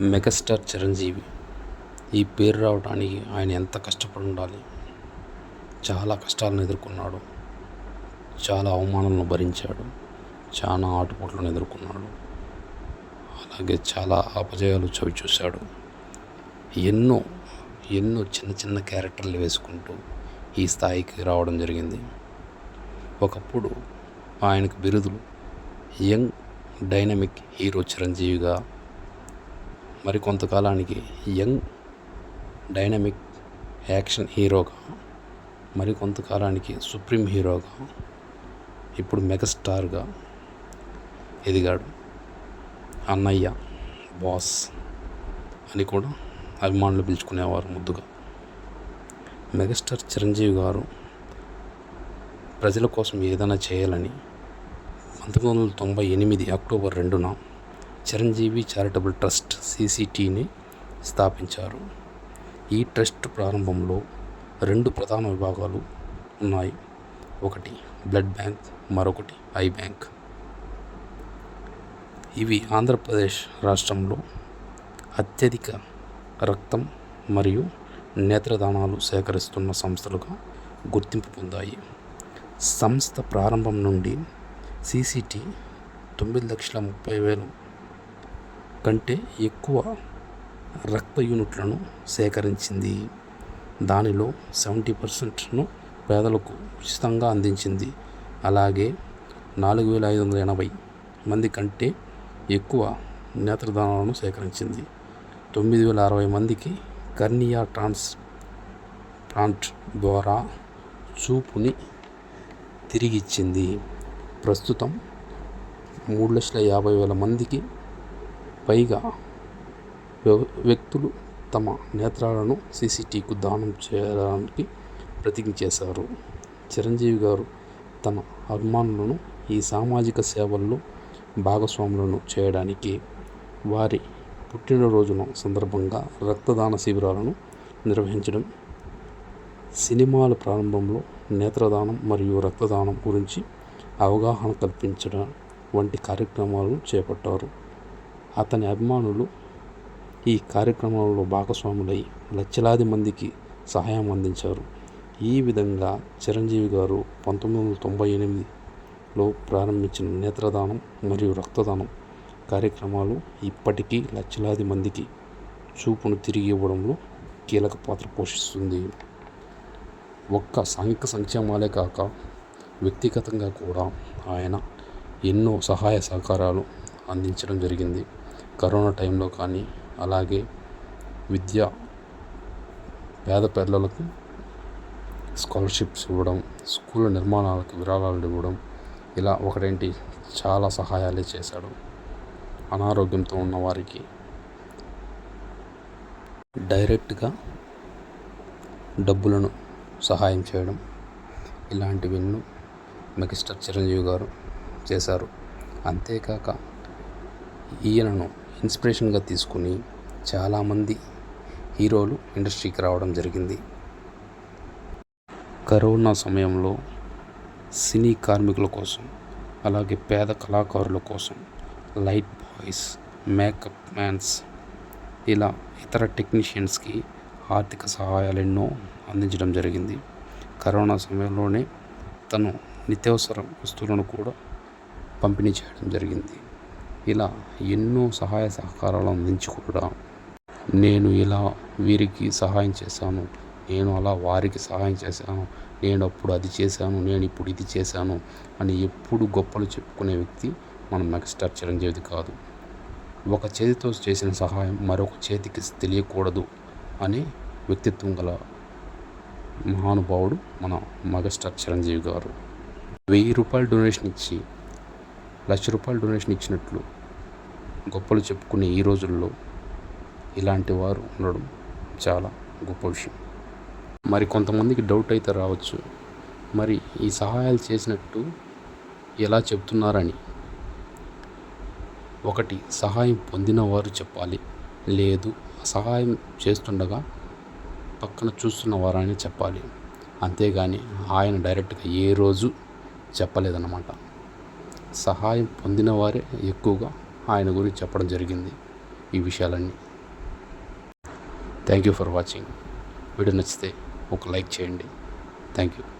Megastar Chiranjeevi. ఈ పేరు రావడానికి ఆయన ఎంత కష్టపడి ఉండాలి? చాలా కష్టాలను ఎదుర్కొన్నాడు. చాలా అవమానాలను భరించాడు. చాలా ఆటుపోట్లను ఎదుర్కొన్నాడు. అలాగే చాలా అపజయాలు చవి చూశాడు ఎన్నో ఎన్నో చిన్న చిన్న క్యారెక్టర్లు వేసుకుంటూ ఈ స్థాయికి రావడం జరిగింది. ఒకప్పుడు ఆయనకు బిరుదులు. యంగ్ డైనమిక్ హీరో చిరంజీవిగా మరి కొంతకాలానికి యంగ్ డైనమిక్ యాక్షన్ హీరోగా మరి కొంతకాలానికి సుప్రీం హీరోగా ఇప్పుడు మెగాస్టార్గా ఎదిగాడు అన్నయ్య బాస్ అని కూడా అభిమానులు పిలుచుకునేవారు ముద్దుగా. మెగాస్టార్ చిరంజీవి గారు ప్రజల కోసం ఏదైనా చేయాలని పంతొమ్మిది వందల తొంభై ఎనిమిది అక్టోబర్ రెండున చిరంజీవి చారిటబుల్ ట్రస్ట్ సీసీటీని స్థాపించారు. ఈ ట్రస్ట్ ప్రారంభంలో రెండు ప్రధాన విభాగాలు ఉన్నాయి. ఒకటి బ్లడ్ బ్యాంక్ మరొకటి ఐ బ్యాంక్ ఇవి ఆంధ్రప్రదేశ్ రాష్ట్రంలో అత్యధిక రక్తం మరియు నేత్రదానాలు సేకరిస్తున్న సంస్థలుగా గుర్తింపు పొందాయి. సంస్థ ప్రారంభం నుండి సీసీటీ తొమ్మిది లక్షల ముప్పై వేలు కంటే ఎక్కువ రక్త యూనిట్లను సేకరించింది. దానిలో సెవెంటీ పర్సెంట్ను పేదలకు ఉచితంగా అందించింది. అలాగే నాలుగు వేల ఐదు వందల ఎనభై మంది కంటే ఎక్కువ నేత్రదానాలను సేకరించింది. తొమ్మిది వేల అరవై మందికి కర్నియా ట్రాన్స్ ప్లాంట్ ద్వారా చూపుని తిరిగిచ్చింది. ప్రస్తుతం మూడు లక్షల యాభై వేల మందికి పైగా వ్యక్తులు తమ నేత్రాలను సీసీటీకు దానం చేయడానికి ప్రతిజ్ఞ చేశారు. చిరంజీవి గారు తన అభిమానులను ఈ సామాజిక సేవల్లో భాగస్వాములను చేయడానికి వారి పుట్టినరోజున సందర్భంగా రక్తదాన శిబిరాలను నిర్వహించడం సినిమాల ప్రారంభంలో నేత్రదానం మరియు రక్తదానం గురించి అవగాహన కల్పించడం వంటి కార్యక్రమాలను చేపట్టారు. అతని అభిమానులు ఈ కార్యక్రమంలో భాగస్వాములై లక్షలాది మందికి సహాయం అందించారు. ఈ విధంగా చిరంజీవి గారు పంతొమ్మిది వందల తొంభై ఎనిమిదిలో ప్రారంభించిన నేత్రదానం మరియు రక్తదానం కార్యక్రమాలు ఇప్పటికీ లక్షలాది మందికి చూపును తిరిగి ఇవ్వడంలో కీలక పాత్ర పోషిస్తుంది. ఒక్క సాంఘిక సంక్షేమాలే కాక వ్యక్తిగతంగా కూడా ఆయన ఎన్నో సహాయ సహకారాలు అందించడం జరిగింది. కరోనా టైంలో కానీ అలాగే విద్య పేద పిల్లలకు స్కాలర్షిప్స్ ఇవ్వడం స్కూల్ నిర్మాణాలకు విరాళాలు ఇవ్వడం ఇలా ఒకటేంటి? చాలా సహాయాలే చేశాడు. అనారోగ్యంతో ఉన్నవారికి డైరెక్ట్గా డబ్బులను సహాయం చేయడం ఇలాంటివెన్నో మెగాస్టార్ చిరంజీవి గారు చేశారు. అంతేకాక ఈయనను ఇన్స్పిరేషన్గా తీసుకుని చాలామంది హీరోలు ఇండస్ట్రీకి రావడం జరిగింది. కరోనా సమయంలో సినీ కార్మికుల కోసం అలాగే పేద కళాకారుల కోసం లైట్ బాయ్స్ మేకప్ మ్యాన్స్ ఇలా ఇతర టెక్నీషియన్స్కి ఆర్థిక సహాయాలు ఎన్నో అందించడం జరిగింది. కరోనా సమయంలోనే తను నిత్యావసర వస్తువులను కూడా పంపిణీ చేయడం జరిగింది. ఇలా ఎన్నో సహాయ సహకారాలు అందించి కూడా నేను ఇలా వీరికి సహాయం చేశాను. నేను అలా వారికి సహాయం చేశాను. నేను అప్పుడు అది చేశాను. నేను ఇప్పుడు ఇది చేశాను అని ఎప్పుడు గొప్పలు చెప్పుకునే వ్యక్తి మన మెగాస్టార్ చిరంజీవిది కాదు. ఒక చేతితో చేసిన సహాయం మరొక చేతికి తెలియకూడదు అనే వ్యక్తిత్వం గల మహానుభావుడు మన మెగాస్టార్ చిరంజీవి గారు. వెయ్యి రూపాయలు డొనేషన్ ఇచ్చి లక్ష రూపాయలు డొనేషన్ ఇచ్చినట్లు గొప్పలు చెప్పుకునే ఈ రోజుల్లో ఇలాంటి వారు ఉండడం చాలా గొప్ప విషయం. మరి కొంతమందికి డౌట్ అయితే రావచ్చు. మరి ఈ సహాయాలు చేసినట్టు ఎలా చెప్తున్నారని. ఒకటి సహాయం పొందిన వారు చెప్పాలి. లేదు సహాయం చేస్తుండగా పక్కన చూస్తున్న వారని చెప్పాలి. అంతేగాని ఆయన డైరెక్ట్గా ఏ రోజు చెప్పలేదన్నమాట. సహాయం పొందిన వారే ఎక్కువగా ఆయన గురించి చెప్పడం జరిగింది ఈ విషయాలన్నీ. Thank you for watching video నచ్చితే ఒక లైక్ చేయండి. Thank you